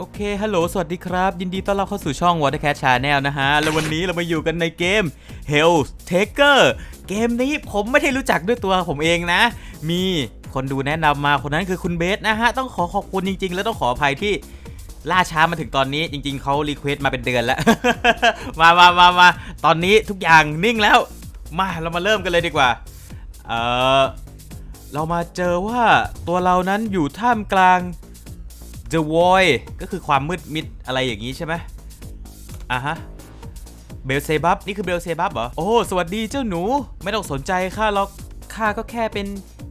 โอเค ฮัลโหล สวัสดีครับ ยินดีต้อนรับเข้าสู่ช่อง Watercat Channel นะฮะ แล้ววันนี้เรามาอยู่กันในเกม Hell Taker เกมนี้ผมไม่ได้รู้จักด้วยตัวผมเองนะ มีคนดูแนะนำมาคนนั้นคือคุณเบสนะฮะ ต้องขอขอบคุณจริง ๆ แล้วต้องขออภัยที่ล่าช้ามาถึงตอนนี้จริง ๆเขารีเควสตมาเป็นเดือนแล้ว มามามามาตอนนี้ทุกอย่างนิ่งแล้ว มาเรามาเริ่มกันเลยดีกว่า เออเรามาเจอว่าตัวเรานั้นอยู่ท่ามกลาง The Void ก็คือความมืดมิดอะไรอย่างนี้ใช่ไหมอะฮะเบลเซบับนี่คือเบลเซบับเหรอ โอ้สวัสดีเจ้าหนู ไม่ต้องสนใจข้าหรอกข้าก็แค่เป็น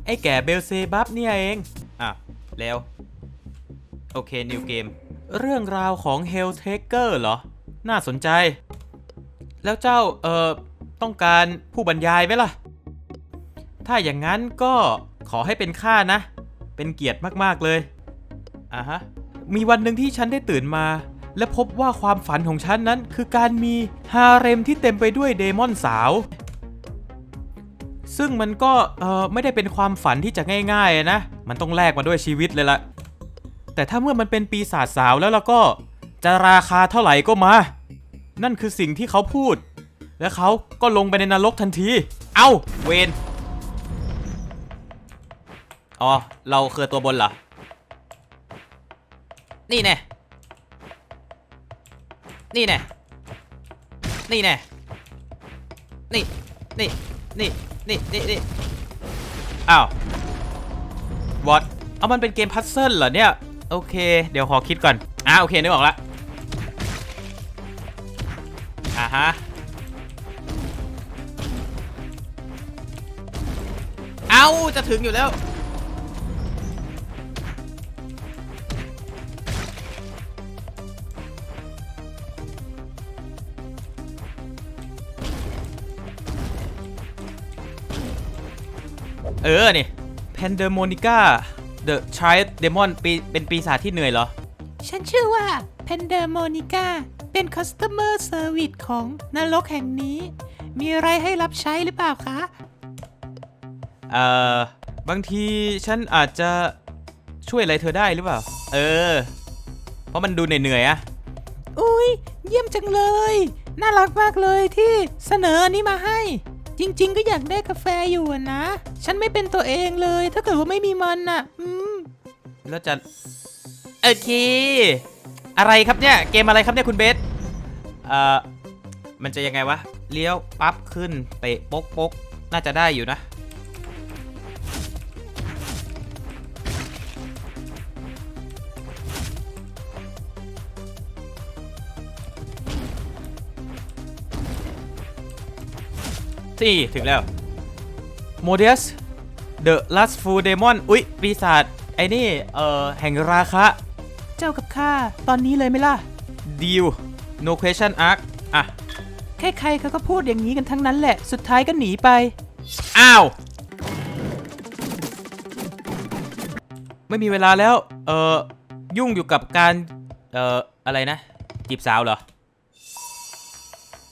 ไอ้แก่เบลเซบับเนี่ยเอง อะ แล้ว โอเค นิวเกม เรื่องราวของ Hell Taker เหรอ น่าสนใจ แล้วเจ้า เอ่อ ต้องการผู้บรรยายไหมล่ะ ถ้าอย่างนั้นก็ขอให้เป็นข้านะ เป็นเกียรติมากๆเลย อะฮะ มีวันหนึ่งที่ฉันได้ตื่นมา และพบว่าความฝันของฉันนั้นคือการมีฮาเร็มที่เต็มไปด้วยเดมอนสาว ซึ่งมันก็เออไม่ได้เป็นความฝันที่จะง่ายๆนะ มันต้องแลกมาด้วยชีวิตเลยละแต่ถ้าเมื่อมันเป็นปีศาจสาวแล้วแล้วก็จะราคาเท่าไหร่ก็มา นั่นคือสิ่งที่เขาพูด และเขาก็ลงไปในนรกทันที เอ้าเวนอ๋อ เราคือตัวบนเหรอ นี่แน่นี่แน่นี่แน่นี่นี่นี่นี่นี่นี่อ้าววอตเอามันเป็นเกมพัซเซิลเหรอเนี่ย โอเค เดี๋ยวขอคิดก่อน อ่าโอเคนึกออกละอ่าฮะเอาจะถึงอยู่แล้ว เออนี่ Pandemonica The Child Demon ปีเป็นปีศาจที่เหนื่อยเหรอ ฉันชื่อว่า p a n d e m o n i c a เป็น Customer Service ของนรกแห่งนี้ มีอะไรให้รับใช้หรือเปล่าคะ เอ่อ บางทีฉันอาจจะช่วยอะไรเธอได้หรือเปล่า เออ เพราะมันดูเหนื่อยๆอะอุ้ยเยี่ยมจังเลย น่ารักมากเลยที่เสนออันนี้มาให้ จริง ๆ ก็อยากได้กาแฟอยู่อะนะ ฉันไม่เป็นตัวเองเลย ถ้าเกิดว่าไม่มีมันน่ะ อืม แล้วจะโอเค อะไรครับเนี่ย เกมอะไรครับเนี่ยคุณเบสเอ่อ มันจะยังไงวะ เลี้ยวปั๊บขึ้น เตะปกปกน่าจะได้อยู่นะ ที่ถึงแล้วโมเดส The Last Full Demon อุ๊ย ปีศาจไอ้นี่ เอ่อ แห่งราคะ เจ้ากับข้า ตอนนี้เลยไหมล่ะ Deal No Question Arc อะ ใครๆเขาก็พูดอย่างนี้กันทั้งนั้นแหละ สุดท้ายก็หนีไป อ้าว ไม่มีเวลาแล้ว เอ่อ ยุ่งอยู่กับการ เอ่อ อะไรนะ จีบสาวเหรอ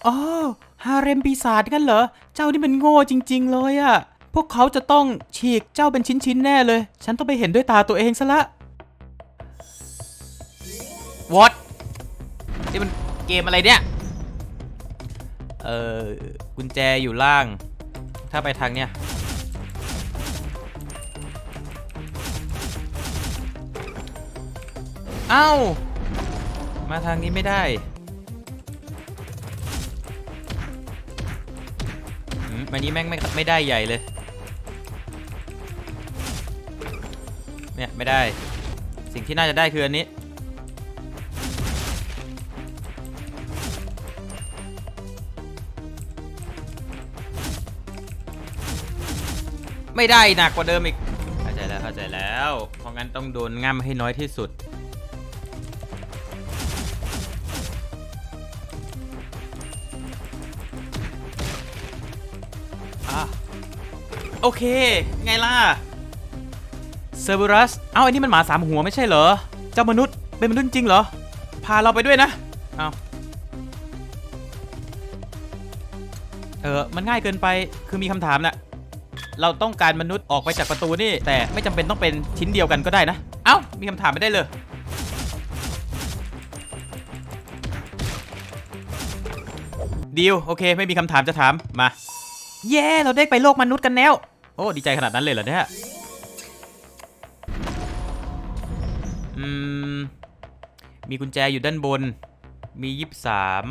อ๋อฮาเร็มปีศาจกันเหรอเจ้านี่มันโง่จริง ๆ เลยอะพวกเขาจะต้องฉีกเจ้าเป็นชิ้นๆแน่เลย ฉันต้องไปเห็นด้วยตาตัวเองซะละ What นี่มันเกมอะไรเนี่ย เออกุญแจอยู่ล่าง ถ้าไปทางเนี้ยเอ้า มาทางนี้ไม่ได้ มอันนี้แม่งไม่ไม่ได้ใหญ่เลย เนี่ย ไม่ได้ สิ่งที่น่าจะได้คืออันนี้ ไม่ได้หนักกว่าเดิมอีก เข้าใจแล้วเข้าใจแล้ว เพราะงั้นต้องโดนง่ำให้น้อยที่สุด โอเค ไงล่ะเซอร์เบรัส เอ้า อันนี้มันหมาสามหัวไม่ใช่เหรอ เจ้ามนุษย์ เป็นมนุษย์จริงเหรอ พาเราไปด้วยนะ เอาเออ มันง่ายเกินไป คือมีคำถามนะเราต้องการมนุษย์ออกไปจากประตูนี่ แต่ไม่จำเป็นต้องเป็นชิ้นเดียวกันก็ได้นะ เอ้า มีคำถามไม่ได้เลย ดีลโอเค ไม่มีคำถามจะถาม มา เย้ เราได้ไปโลกมนุษย์กันแล้ว โอ้ดีใจขนาดนั้นเลยเหรอเนี่ยอืมมีกุญแจอยู่ด้านบน มียี่สาม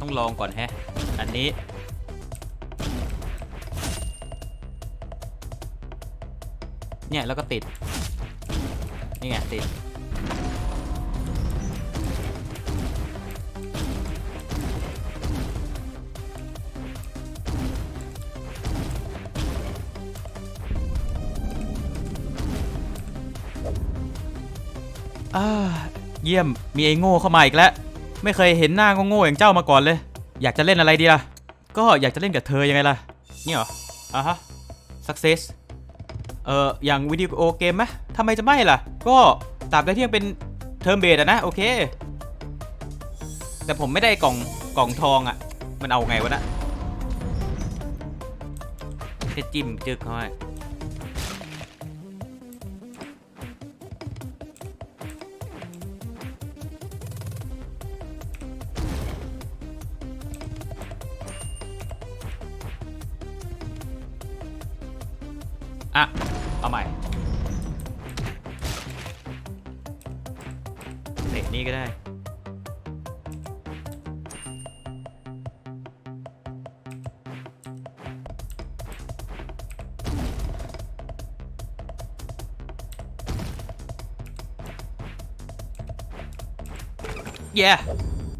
ต้องลองก่อนแฮะ อันนี้เนี่ยแล้วก็ติด นี่ไงติด เยี่ยมมีไอ้โง่เข้ามาอีกแล้ว ไม่เคยเห็นหน้าโง่ๆอย่างเจ้ามาก่อนเลย อยากจะเล่นอะไรดีล่ะ ก็อยากจะเล่นกับเธอยังไงล่ะเนี่ยเหรออะฮะ success เอ่ออย่างวิดีโอเกมไหมทำไมจะไม่ล่ะ ก็ตราบใดที่ยังเป็นเทอมเบสอะนะ โอเค แต่ผมไม่ได้กล่องกล่องทองอะมันเอาไงวะนะแค่จิ้มจึกเขาให้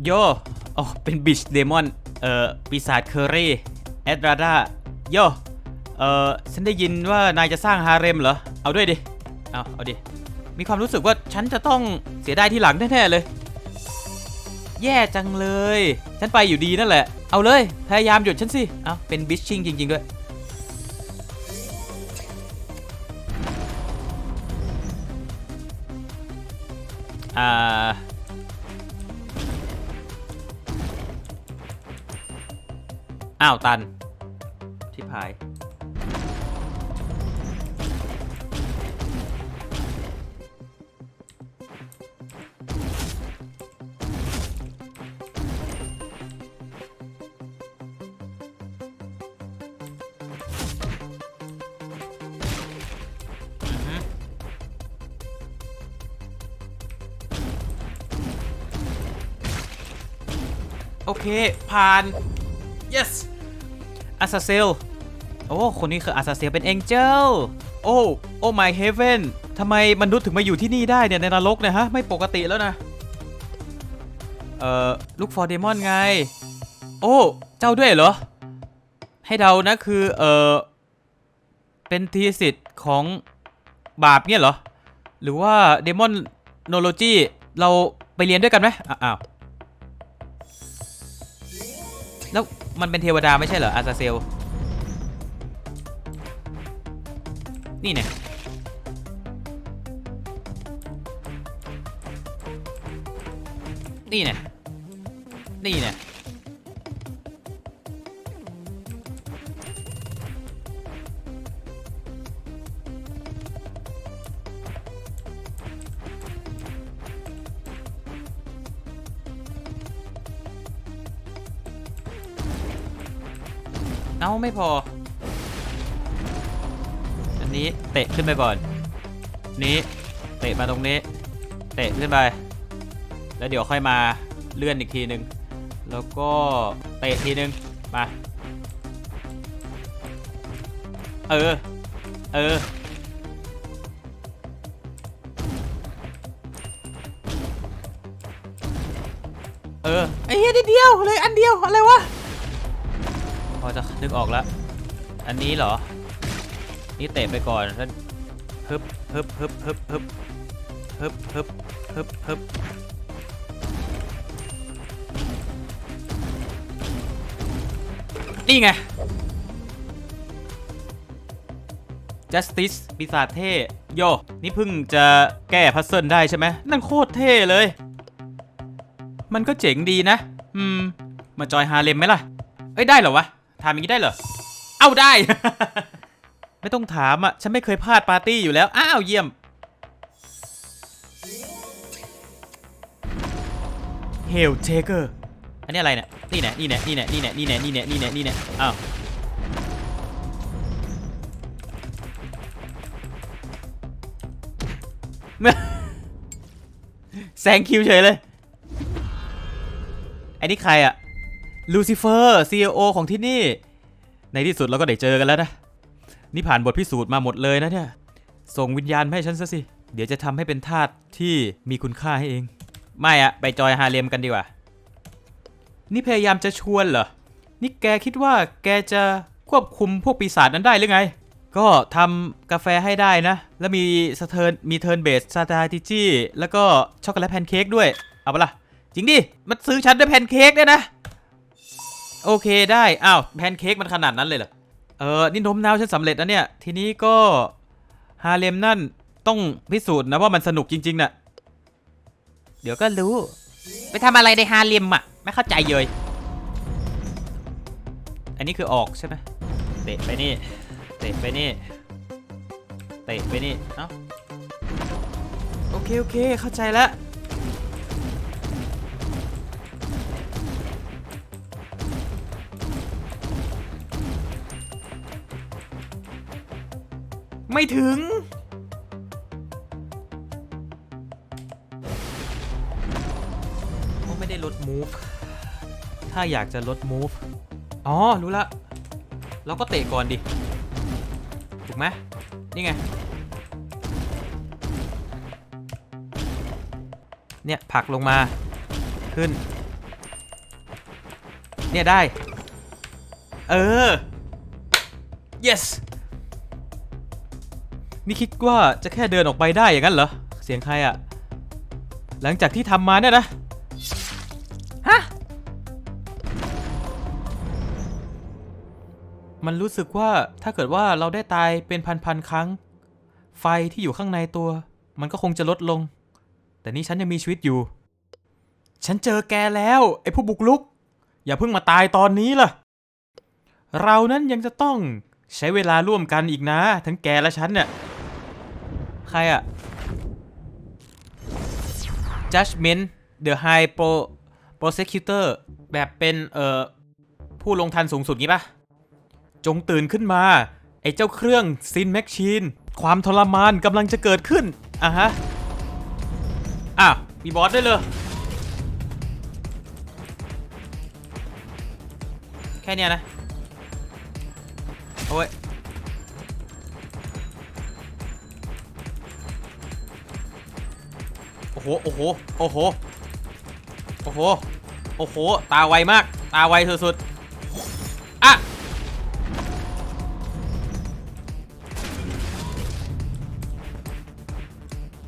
โยโอ้เป็นบิชเดมอน เอ่อ ปีศาจเคอรี่แอดราดาโยเอ่อ ฉันได้ยินว่านายจะสร้างฮาเร็มเหรอ เอาด้วยดิ เอา เอาดิ มีความรู้สึกว่าฉันจะต้องเสียดายที่หลังแน่ๆเลย แย่จังเลย ฉันไปอยู่ดีนั่นแหละ เอาเลย พยายามหยุดฉันสิ เอาเป็นบิชชิ่งจริง ๆ ด้วย อ่า อ้าว ตันชิบหายโอเค ผ่าน yes อาซาเซล โอ้ คนนี้คืออาซาเซลเป็นเอ็นเจล โอ้ โอ้ my heaven ทำไมมนุษย์ถึงมาอยู่ที่นี่ได้เนี่ยในนรกเนี่ยฮะ ไม่ปกติแล้วนะ เอ่อ ลูกฟอร์เดมอนไง โอ้ เจ้าด้วยเหรอ ให้เดานะคือ เอ่อ เป็นทีสิทธิ์ของบาปเนี่ยเหรอ หรือว่าเดมอนโนโลจีเราไปเรียนด้วยกันไหมอ้าวแล้ว มันเป็นเทวดาไม่ใช่เหรออาซาเซล นี่เนี่ยนี่เนี่ยนี่เนี่ย อ้าไม่พอ อันนี้เตะขึ้นไปก่อน นี้เตะมาตรงนี้ เตะขึ้นไป แล้วเดี๋ยวค่อยมาเลื่อนอีกทีหนึ่งแล้วก็เตะทีหนึ่งมา เออ เออเอ ออกแล้ว อันนี้เหรอ นี่เตะไปก่อนแล้วฮึบฮึบฮึบฮึบฮึบฮึบฮึบฮึบฮึบนี่ไง justice ปีศาจเท่โย นี่เพิ่งจะแก้พัซเซิลได้ใช่ไหม นั่นโคตรเท่เลย มันก็เจ๋งดีนะ อืม มาจอยฮาเลมไหมล่ะ เอ้ย ได้เหรอวะามอย่างนี้ได้เหรอ เอ้าได้ ไม่ต้องถามอะ ฉันไม่เคยพลาดปาร์ตี้อยู่แล้ว อ้าวเยี่ยม Hell Taker อันนี้อะไรเนี่ย นี่แน่นี่แน่นี่แน่นี่แน่นี่แน่นี่แน่นี่แน่นี่แน่อ้าวแซงคิวเฉยเลยไอ้นี่ใครอะ ลูซิเฟอร์ CEO ของที่นี่ ในที่สุดเราก็ได้เจอกันแล้วนะ นี่ผ่านบทพิสูจน์มาหมดเลยนะเนี่ย ส่งวิญญาณให้ฉันซะสิ เดี๋ยวจะทำให้เป็นทาสที่มีคุณค่าให้เอง ไม่อะไปจอยฮาเลมกันดีกว่า นี่พยายามจะชวนเหรอ นี่แกคิดว่าแกจะควบคุมพวกปีศาจนั้นได้หรือไง ก็ทำกาแฟให้ได้นะ แล้วมีสเทิร์นมีเทิร์นเบสสตาติจี้แล้วก็ช็อกโกแลตแพนเค้กด้วย เอาปะล่ะ จริงดิ มันซื้อฉันด้วยแพนเค้กด้วยนะ โอเคได้ อ้าวแพนเค้กมันขนาดนั้นเลยเหรอ เออ นี่โน้มน้าวฉันสำเร็จนะเนี่ย ทีนี้ก็ฮาเลมนั่นต้องพิสูจน์นะว่ามันสนุกจริงๆน่ะ เดี๋ยวก็รู้ ไปทำอะไรในฮาเลมอะ ไม่เข้าใจเลย อันนี้คือออกใช่ไหมเตะไปนี่ เตะไปนี่ เตะไปนี่ เอ้า โอเค โอเค เข้าใจแล้ว ไม่ถึงก็ไม่ได้ลด move ถ้าอยากจะลด move อ๋อ รู้ละ เราก็เตะก่อนดิ ถูกไหมนี่ไง เนี่ยผลักลงมา ขึ้น เนี่ยได้ เออ yes นี่คิดว่าจะแค่เดินออกไปได้อย่างนั้นเหรอ เสียงใครอะหลังจากที่ทำมาเนี่ยนะ ฮะ มันรู้สึกว่าถ้าเกิดว่าเราได้ตายเป็นพันๆครั้ง ไฟที่อยู่ข้างในตัว มันก็คงจะลดลง แต่นี่ฉันยังมีชีวิตอยู่ ฉันเจอแกแล้ว ไอ้ผู้บุกลุก อย่าเพิ่งมาตายตอนนี้ล่ะ เรานั้นยังจะต้องใช้เวลาร่วมกันอีกนะ ทั้งแกและฉันเนี่ยใค รอะ Judgment the High Pro Prosecutor แบบเป็น เอ่อ ผู้ลงทันสูงสุดงี้ปะจงตื่นขึ้นมา ไอ้เจ้าเครื่องซินแมชชีน ความทรมานกำลังจะเกิดขึ้น อะฮะอ้าวมีบอสด้วยเลยแค่เนี้ยนะ โอ้ย หโอ้โหโอ้โหโอ้โหโอ้โหตาไวมาก ตาไวสุดๆอะ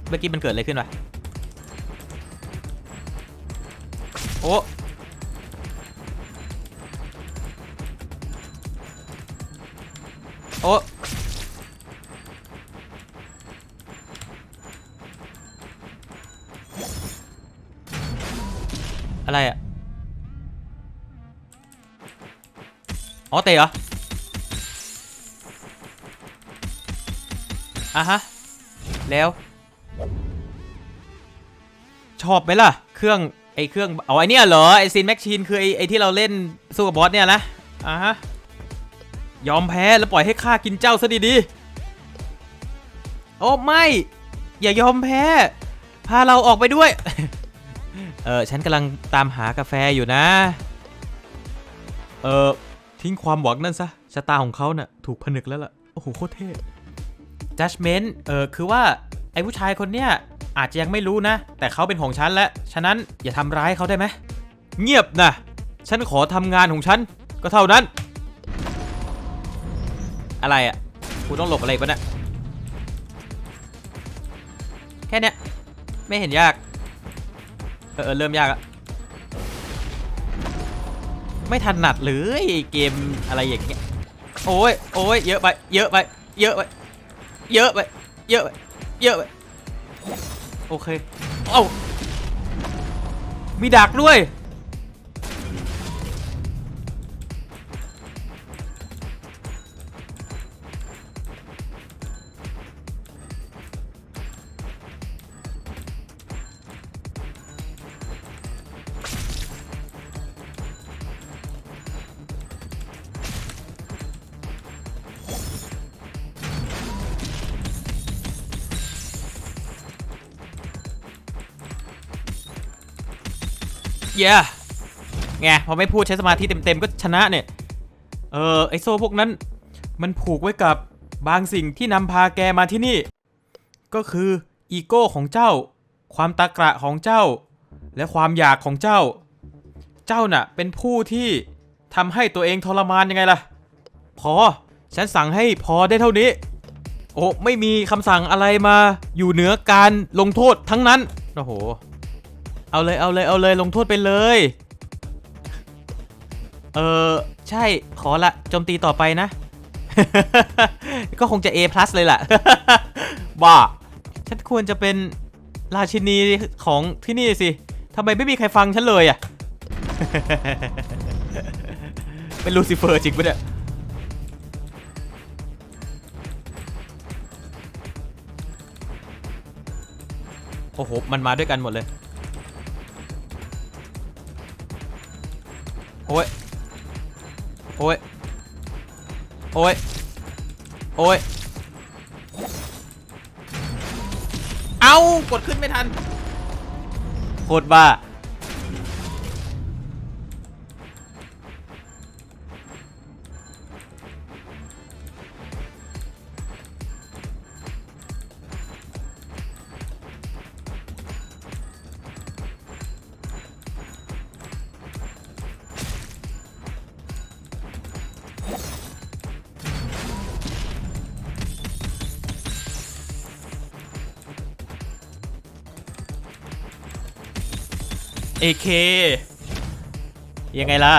เมื่อกี้มันเกิดอะไรขึ้นวะโอ้โอ้ เตะเหรออะฮะ แล้ว ชอบไหมล่ะ เครื่องไอเครื่องเอาไอเนี่ยเหรอ ไอซินแม็กชีนคือไอไอที่เราเล่นสู้กับบอสเนี่ยนะอะฮะ ยอมแพ้แล้วปล่อยให้ข้ากินเจ้าซะดีๆโอ้ไม่ อย่ายอมแพ้ พาเราออกไปด้วย เออฉันกำลังตามหากาแฟอยู่นะ เออ ทิ้งความหวังนั่นซะชะตาของเขาเนะ่ะถูกผนึกแล้วล่ะ โอ้โหโคตรเท่ judgment เออคือว่าไอ้ผู้ชายคนเนี้ยอาจจะยังไม่รู้นะ แต่เขาเป็นของฉันแล้วฉะนั้นอย่าทำร้ายเขาได้ไหมเงียบนะฉันขอทำงานของฉันก็เท่านั้น อะไรอะ่ะกูต้องหลบอะไรปะเนี่ยแค่เนี้ยไม่เห็นยาก เออเออเริ่มยากอะ ไม่ถนัดเลยเกมอะไรอย่างเงี้ยโอ้ยโอ้ยเยอะไปเยอะไปเยอะไปเยอะไปเยอะไปเยอะไปโอเคเอ้ามีดักด้วย เย้ไงพอไม่พูดใช้สมาธิเต็มๆก็ชนะเนี่ย เออไอโซ่พวกนั้น มันผูกไว้กับบางสิ่งที่นำพาแกมาที่นี่ ก็คืออีโก้ของเจ้า ความตากระของเจ้า และความอยากของเจ้า เจ้าน่ะ เป็นผู้ที่ทำให้ตัวเองทรมานยังไงล่ะ พอ ฉันสั่งให้พอได้เท่านี้ โอ้ไม่มีคำสั่งอะไรมาอยู่เหนือการลงโทษทั้งนั้น โอ้โห เอาเลยเอาเลยเอาเลยลงโทษไปเลย เออใช่ขอละโจมตีต่อไปนะ ก็คงจะ A+ เลยล่ะ บ้า ฉันควรจะเป็นราชินีของที่นี่สิทำไมไม่มีใครฟังฉันเลยอะ เป็นลูซิเฟอร์จริงปะเนี่ยโอ้โห มันมาด้วยกันหมดเลย โอ้ย โอ้ย โอ้ย โอ้ย เอากดขึ้นไม่ทัน โคตรบ้า เอเคยังไงล่ะ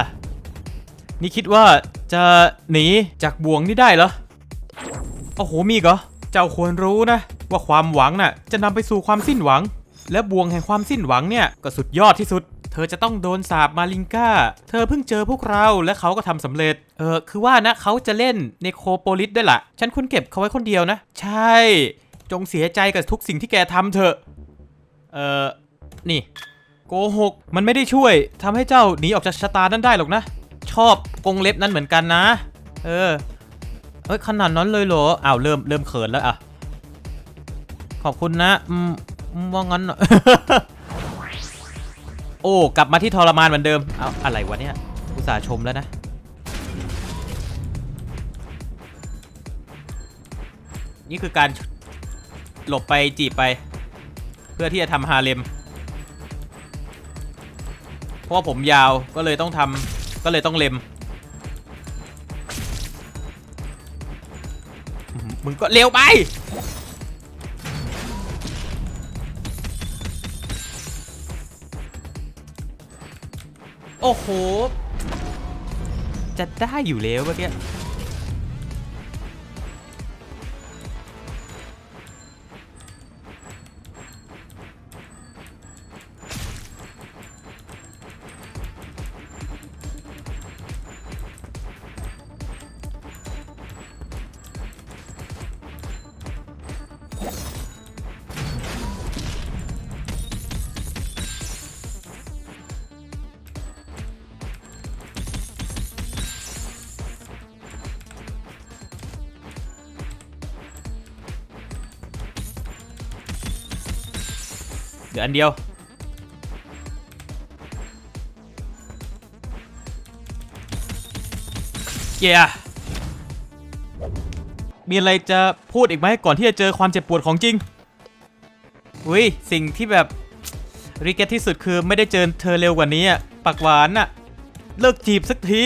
นี่คิดว่าจะหนีจากบ่วงนี่ได้เหรอ โอ้โห มีกเหรอ เจ้าควรรู้นะ ว่าความหวังน่ะ จะนำไปสู่ความสิ้นหวัง และบ่วงแห่งความสิ้นหวังเนี่ย ก็สุดยอดที่สุด เธอจะต้องโดนสาบมาลิงก้า เธอเพิ่งเจอพวกเราและเขาก็ทำสำเร็จ เออ คือว่านะเขาจะเล่นในโคโปลิสด้วยล่ะ ฉันควรเก็บเขาไว้คนเดียวนะ ใช่ จงเสียใจกับทุกสิ่งที่แกทำเถอะ เออนี่ โกหก มันไม่ได้ช่วยทำให้เจ้าหนีออกจากชะตานั้นได้หรอกนะ ชอบกงเล็บนั้นเหมือนกันนะ เออเอ้ยขนาดนั้นเลยเหรออ้าวเริ่มเริ่มเขินแล้วอะ ขอบคุณนะอืมว่างั้นโอ้กลับมาที่ทรมานเหมือนเดิมเอาอะไรวะเนี่ยอุตส่าห์ชมแล้วนะนี่คือการหลบไปจีบไป เพื่อที่จะทำฮาเลม เพราะว่าผมยาวก็เลยต้องทำก็เลยต้องเล็ม มึงก็เร็วไปโอ้โห จะได้อยู่แล้วเมื่อกี้ เดี๋ยวอันเดียวเย้มีอะไรจะพูดอีกไหมก่อนที่จะเจอความเจ็บปวดของจริงอุ้ยสิ่งที่แบบรีเกตที่สุดคือไม่ได้เจอเธอเร็วกว่านี้ปากหวานน่ะ เลิกจีบสักที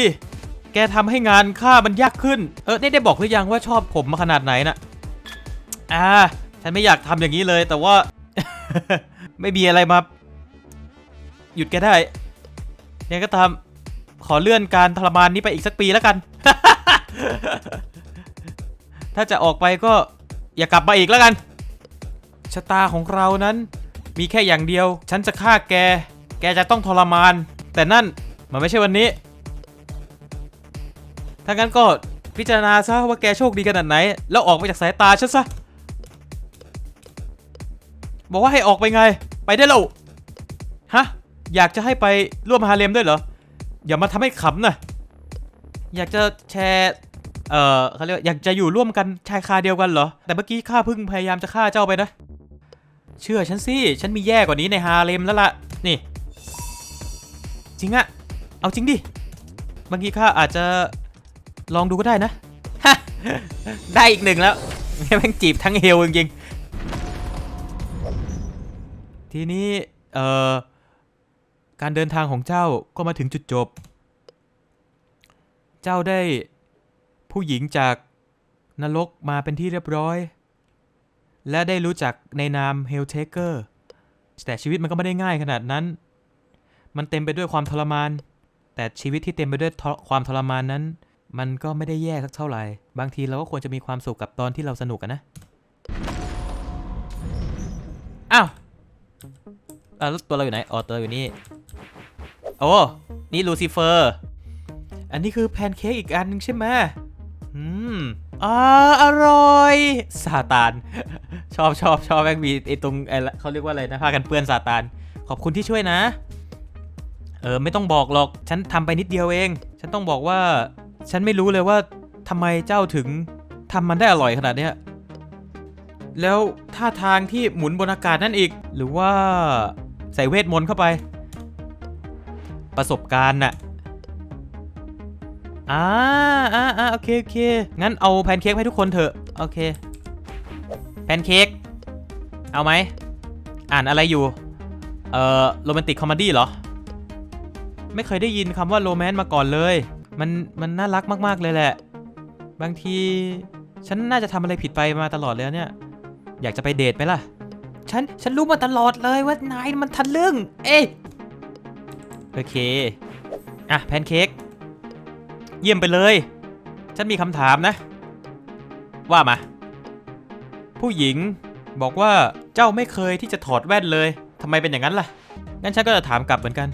แกทำให้งานข้ามันยากขึ้น เออได้ได้บอกหรือยังว่าชอบผมมาขนาดไหนน่ะ อ่า ฉันไม่อยากทำอย่างนี้เลยแต่ว่า ไม่มีอะไรมา หยุดแกได้ยังก็ตามขอเลื่อนการทรมานนี้ไปอีกสักปีแล้วกัน ถ้าจะออกไปก็อย่ากลับมาอีกแล้วกัน ชะตาของเรานั้น มีแค่อย่างเดียว ฉันจะฆ่าแก แกจะต้องทรมาน แต่นั่นมันไม่ใช่วันนี้ ถ้างั้นก็พิจารณาซะว่าแกโชคดีขนาดไหน แล้วออกไปจากสายตาฉันซะ บอกว่าให้ออกไปไง ไปได้แล้วฮะ อยากจะให้ไปร่วมฮาเลมด้วยเหรอ อย่ามาทำให้ขำนะ อยากจะแชร์ เอ่อเขาเรียกว่าอยากจะอยู่ร่วมกันชายคาเดียวกันเหรอ แต่เมื่อกี้ข้าเพิ่งพยายามจะฆ่าเจ้าไปนะ เชื่อฉันสิ ฉันมีแย่กว่านี้ในฮาเลมแล้วล่ะ นี่ จริงอะเอาจริงดิ บางทีข้าอาจจะลองดูก็ได้นะ ได้อีกหนึ่งแล้วแม่งจีบทั้งเฮลจริงๆ ทีนี้เอ่อการเดินทางของเจ้าก็มาถึงจุดจบ เจ้าได้ผู้หญิงจากนรกมาเป็นที่เรียบร้อย และได้รู้จักในนามเฮลเทเกอร์แต่ชีวิตมันก็ไม่ได้ง่ายขนาดนั้น มันเต็มไปด้วยความทรมาน แต่ชีวิตที่เต็มไปด้วยความทรมานนั้น มันก็ไม่ได้แย่สักเท่าไหร่ บางทีเราก็ควรจะมีความสุขกับตอนที่เราสนุกกันนะ อ้าว อะแล้วตัวเราอยู่ไหนอ๋อตัวอยู่นี่ โอ้ นี่ลูซิเฟอร์ อันนี้คือแพนเค้กอีกอันนึงใช่ไหมอืมอ่าอร่อยซาตาน ชอบชอบชอบแม่งมีไอตรงไอเขาเรียกว่าอะไรนะผ้ากันเปื้อนซาตาน ขอบคุณที่ช่วยนะ เออ ไม่ต้องบอกหรอก ฉันทำไปนิดเดียวเอง ฉันต้องบอกว่า ฉันไม่รู้เลยว่าทำไมเจ้าถึงทำมันได้อร่อยขนาดเนี้ย แล้วท่าทางที่หมุนบนอากาศนั่นอีก หรือว่าใส่เวทมนต์เข้าไป ประสบการณ์น่ะอ่าอ่าอ่าโอเคโอเค งั้นเอาแพนเค้กให้ทุกคนเถอะ โอเค แพนเค้ก เอาไหม อ่านอะไรอยู่ เอ่อ โรแมนติกคอมเมดี้เหรอ ไม่เคยได้ยินคำว่าโรแมนต์มาก่อนเลย มัน มันน่ารักมาก ๆ เลยแหละ บางที ฉันน่าจะทำอะไรผิดไปมาตลอดเลยเนี่ย อยากจะไปเดทไหมล่ะ ฉัน ฉันรู้มาตลอดเลยว่านายมันทะลึ่งเอ้ยโอเค อะแพนเค้ก เยี่ยมไปเลย ฉันมีคำถามนะ ว่ามา ผู้หญิงบอกว่าเจ้าไม่เคยที่จะถอดแว่นเลยทำไมเป็นอย่างนั้นล่ะ งั้นฉันก็จะถามกลับเหมือนกัน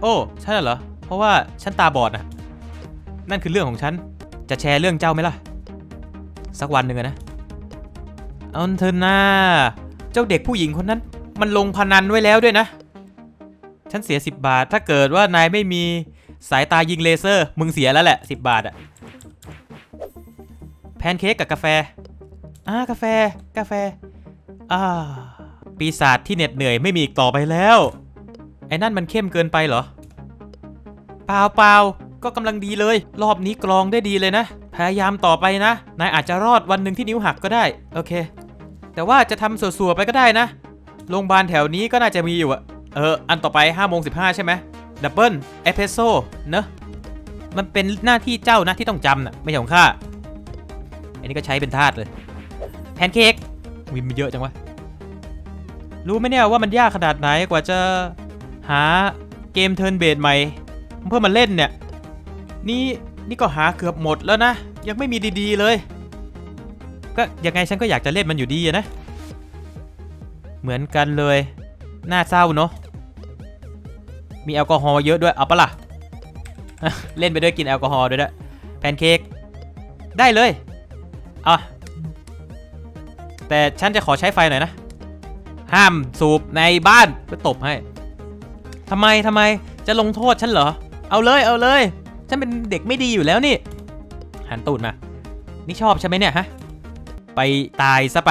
โอ้ใช่เหรอ เพราะว่าฉันตาบอดนะนั่นคือเรื่องของฉัน จะแชร์เรื่องเจ้าไหมล่ะ สักวันหนึ่งนะ เอาเถอะนะเจ้าเด็กผู้หญิงคนนั้น มันลงพนันไว้แล้วด้วยนะ ฉันเสีย 10 บาท ถ้าเกิดว่านายไม่มีสายตายิงเลเซอร์ มึงเสียแล้วแหละ 10 บาทอะแพนเค้กกับกาแฟ อ่ากาแฟ กาแฟ อ่า ปีศาจที่เหน็ดเหนื่อยไม่มีอีกต่อไปแล้ว ไอ้นั่นมันเข้มเกินไปเหรอ เปล่าเปล่า ก็กำลังดีเลย รอบนี้กรองได้ดีเลยนะ พยายามต่อไปนะ นายอาจจะรอดวันหนึ่งที่นิ้วหักก็ได้ โอเค แต่ว่าจะทำสัวๆไปก็ได้นะ โรงพยาบาลแถวนี้ก็น่าจะมีอยู่อะเออ อันต่อไป5โมง15ใช่ไหมดับเบิลเอเพโซ่เนอะมันเป็นหน้าที่เจ้านะที่ต้องจำนะไม่ใช่ของข้า อันนี้ก็ใช้เป็นทาสเลย แพนเค้กวิมมันเยอะจังวะ รู้ไหมเนี่ยว่ามันยากขนาดไหนกว่าจะหาเกมเทิร์นเบสใหม่เพื่อมาเล่นเนี่ย นี่นี่ก็หาเกือบหมดแล้วนะ ยังไม่มีดีๆเลย ก็ยังไงฉันก็อยากจะเล่นมันอยู่ดีนะ เหมือนกันเลย น่าเศร้าเนอะมีแอลกอฮอล์เยอะด้วยเอาปะล่ะ เล่นไปด้วยกินแอลกอฮอล์ด้วยนะแพนเค้กได้เลยอะแต่ฉันจะขอใช้ไฟหน่อยนะ ห้ามสูบในบ้านก็ตบให้ทำไมทำไมจะลงโทษฉันเหรอ เอาเลยเอาเลย ฉันเป็นเด็กไม่ดีอยู่แล้วนี่ หันตูดมา นี่ชอบใช่ไหมเนี่ยฮะ ไปตายซะไป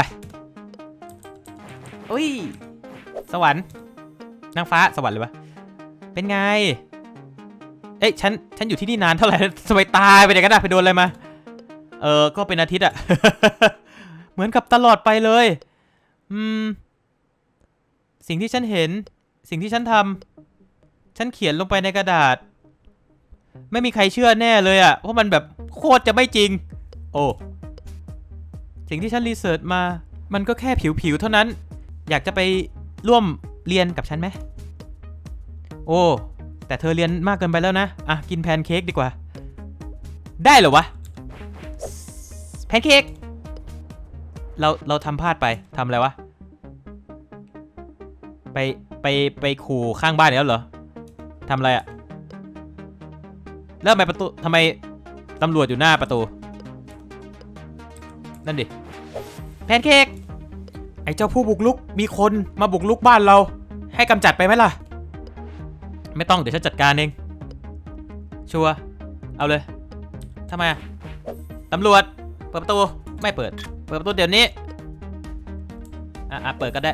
อุ้ย สวรรค์ นางฟ้าสวรรค์เลยวะ เป็นไง เอ้ยฉัน ฉันอยู่ที่นี่นานเท่าไหร่ทำไมตายไปไหนกันอะไปโดนอะไรมา เออ ก็เป็นอาทิตย์อะ เหมือนกับตลอดไปเลย อืม สิ่งที่ฉันเห็น สิ่งที่ฉันทำ ฉันเขียนลงไปในกระดาษ ไม่มีใครเชื่อแน่เลยอะเพราะมันแบบโคตรจะไม่จริง โอ้ สิ่งที่ฉันรีเสิร์ชมา มันก็แค่ผิวๆเท่านั้น อยากจะไปร่วมเรียนกับฉันไหม โอ้ แต่เธอเรียนมากเกินไปแล้วนะ อะ กินแพนเค้กดีกว่า ได้เหรอวะ แพนเค้ก เรา เราทำพลาดไป ทำอะไรวะ ไป ไป ไปขู่ข้างบ้านแล้วเหรอ ทำอะไรอะ แล้วทำไมประตูทำไมตำรวจอยู่หน้าประตู นั่นดิ แพนเค้ก ไอ้เจ้าผู้บุกลุก มีคนมาบุกลุกบ้านเรา ให้กำจัดไปไหมล่ะ ไม่ต้องเดี๋ยวฉันจัดการเอง ชัวร์เอาเลยทำไมอะตำรวจ เปิดประตู ไม่เปิด เปิดประตูเดี๋ยวนี้ อะอะเปิดก็ได้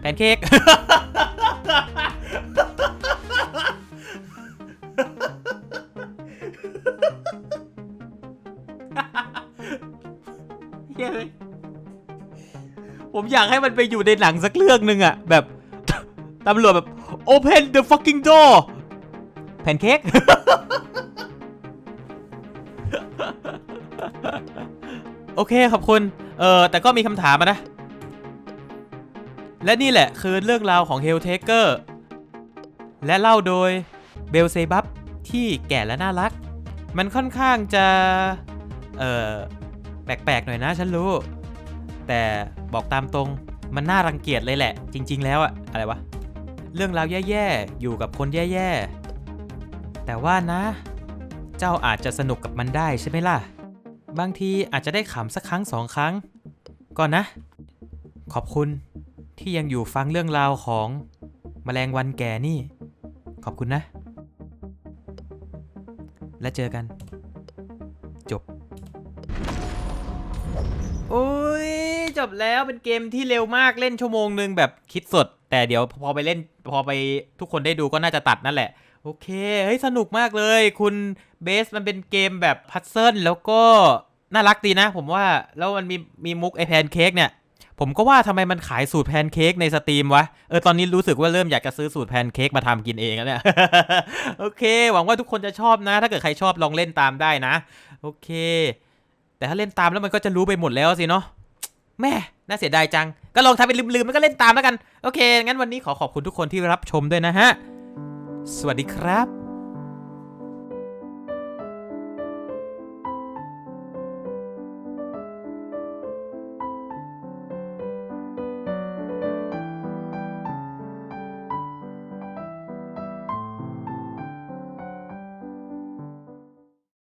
แพนเค้ก อยากให้มันไปอยู่ในหนังสักเรื่องหนึ่งอะแบบตำรวจแบบ open the fucking door แพนเค้กโอเคขอบคุณ เออแต่ก็มีคำถามนะ และนี่แหละคือเรื่องราวของ Helltaker และเล่าโดยเบลเซบับที่แก่และน่ารัก มันค่อนข้างจะ เออแปลกๆหน่อยนะฉันรู้ แต่ บอกตามตรง มันน่ารังเกียจเลยแหละ จริง ๆ แล้วอะอะไรวะ เรื่องราวแย่ๆ อยู่กับคนแย่ๆ แต่ว่านะ เจ้าอาจจะสนุกกับมันได้ใช่ไหมล่ะ บางทีอาจจะได้ขำสักครั้งสองครั้ง ก่อนนะ ขอบคุณที่ยังอยู่ฟังเรื่องราวของแมลงวันแก่นี่ ขอบคุณนะ และเจอกัน จบ โอ้ยจบแล้วเป็นเกมที่เร็วมากเล่นชั่วโมงหนึ่งแบบคิดสด แต่เดี๋ยวพอไปเล่นพอไปทุกคนได้ดูก็น่าจะตัดนั่นแหละ โอเคเฮ้ยสนุกมากเลย คุณเบสมันเป็นเกมแบบพัซเซิลแล้วก็น่ารักดีนะ ผมว่าแล้วมันมีมีมุกไอแพนเค้กเนี่ย ผมก็ว่าทำไมมันขายสูตรแพนเค้กในสตรีมวะ เออตอนนี้รู้สึกว่าเริ่มอยากจะซื้อสูตรแพนเค้กมาทำกินเองแล้วเนี่ย โอเค หวังว่าทุกคนจะชอบนะ ถ้าเกิดใครชอบลองเล่นตามได้นะ โอเค แต่ถ้าเล่นตามแล้วมันก็จะรู้ไปหมดแล้วสิเนาะแม่น่าเสียดายจัง ก็ลองทำเป็นลืมๆแล้วก็เล่นตามแล้วกัน โอเค งั้นวันนี้ขอขอบคุณทุกคนที่รับชมด้วยนะฮะ สวัสดีครับ